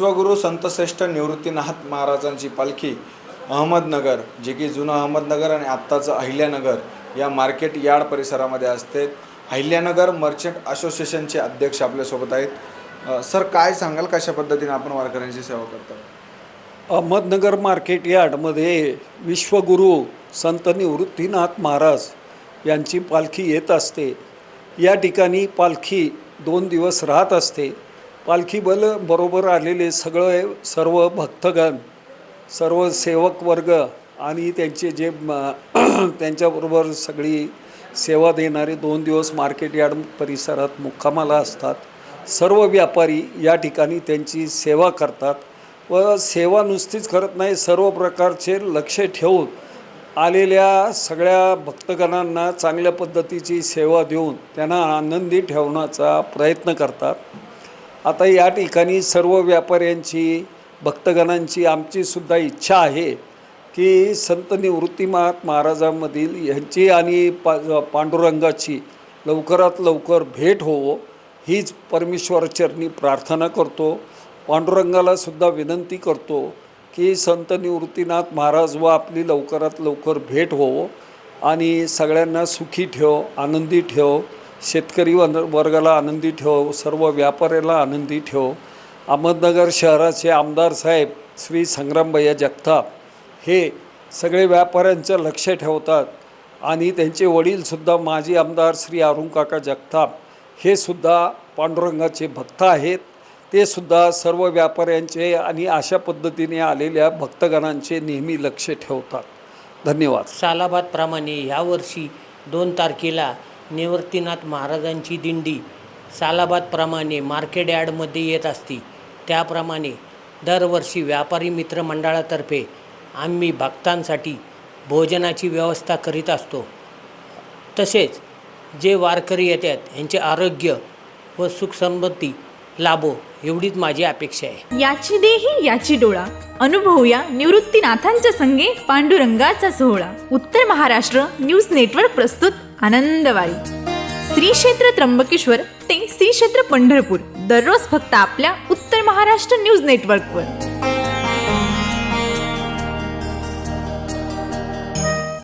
विश्वगुरू संतश्रेष्ठ निवृत्तीनाथ महाराजांची पालखी अहमदनगर जे की जुनं अहमदनगर आणि आत्ताचं अहिल्यानगर या मार्केट यार्ड परिसरामध्ये असते. अहिल्यानगर मर्चंट असोसिएशनचे अध्यक्ष आपल्यासोबत आहेत. सर काय सांगाल? कशा पद्धतीने आपण वारकऱ्यांची सेवा करतो? अहमदनगर मार्केट यार्डमध्ये विश्वगुरू संत निवृत्तीनाथ महाराज यांची पालखी येत असते. या ठिकाणी पालखी दोन दिवस राहत असते. पालखी बल बरोबर आलेले सगळे सर्व भक्तगण सर्व सेवक वर्ग आणि त्यांचे जे त्यांच्याबरोबर सगळी सेवा देणारे दोन दिवस मार्केट यार्ड परिसरात मुक्कामाला असतात. सर्व व्यापारी या ठिकाणी त्यांची सेवा करतात व सेवा नुसतीच करत नाही सर्व प्रकारचे लक्ष ठेवून आलेल्या सगळ्या भक्तगणांना चांगल्या पद्धतीची सेवा देऊन त्यांना आनंदी ठेवण्याचा प्रयत्न करतात. आता या ठिकाणी सर्व व्यापाऱ्यांची भक्तगणांची आमचीसुद्धा इच्छा आहे की संत निवृत्तीनाथ महाराजांमधील ह्यांची आणि पा पांडुरंगाची लवकरात लवकर भेट होवो हीच परमेश्वरचरणी प्रार्थना करतो. पांडुरंगाला सुद्धा विनंती करतो की संत निवृत्तीनाथ महाराज व आपली लवकरात लवकर भेट होवो आणि सगळ्यांना सुखी ठेव आनंदी ठेव. शेतकरी वन वर्गाला आनंदी ठेव सर्व व्यापाऱ्याला आनंदी ठेव. अहमदनगर शहराचे आमदार साहेब श्री संग्रामभैया जगताप हे सगळे व्यापाऱ्यांचं लक्ष ठेवतात आणि त्यांचे वडीलसुद्धा माजी आमदार श्री अरुणकाका जगताप हे सुद्धा पांडुरंगाचे भक्त आहेत. ते सुद्धा सर्व व्यापाऱ्यांचे आणि अशा पद्धतीने आलेल्या भक्तगणांचे नेहमी लक्ष ठेवतात. धन्यवाद. सालाबादप्रमाणे यावर्षी दोन तारखेला निवृत्तीनाथ महाराजांची दिंडी सालाबादप्रमाणे मार्केट यार्डमध्ये येत असती. त्याप्रमाणे दरवर्षी व्यापारी मित्र मंडळातर्फे आम्ही भक्तांसाठी भोजनाची व्यवस्था करीत असतो. तसेच जे वारकरी येतात यांचे आरोग्य व सुखसंपत्ती लाभो एवढीच माझी अपेक्षा आहे. याची देही याची डोळा. अनुभवूया निवृत्तीनाथांच्या संगे पांडुरंगाचा सोहळा. उत्तर महाराष्ट्र न्यूज नेटवर्क प्रस्तुत. आनंदवाडी. श्री क्षेत्र त्र्यंबकेश्वर ते श्री क्षेत्र पंढरपूर. दररोज फक्त आपल्या उत्तर महाराष्ट्र न्यूज नेटवर्कवर.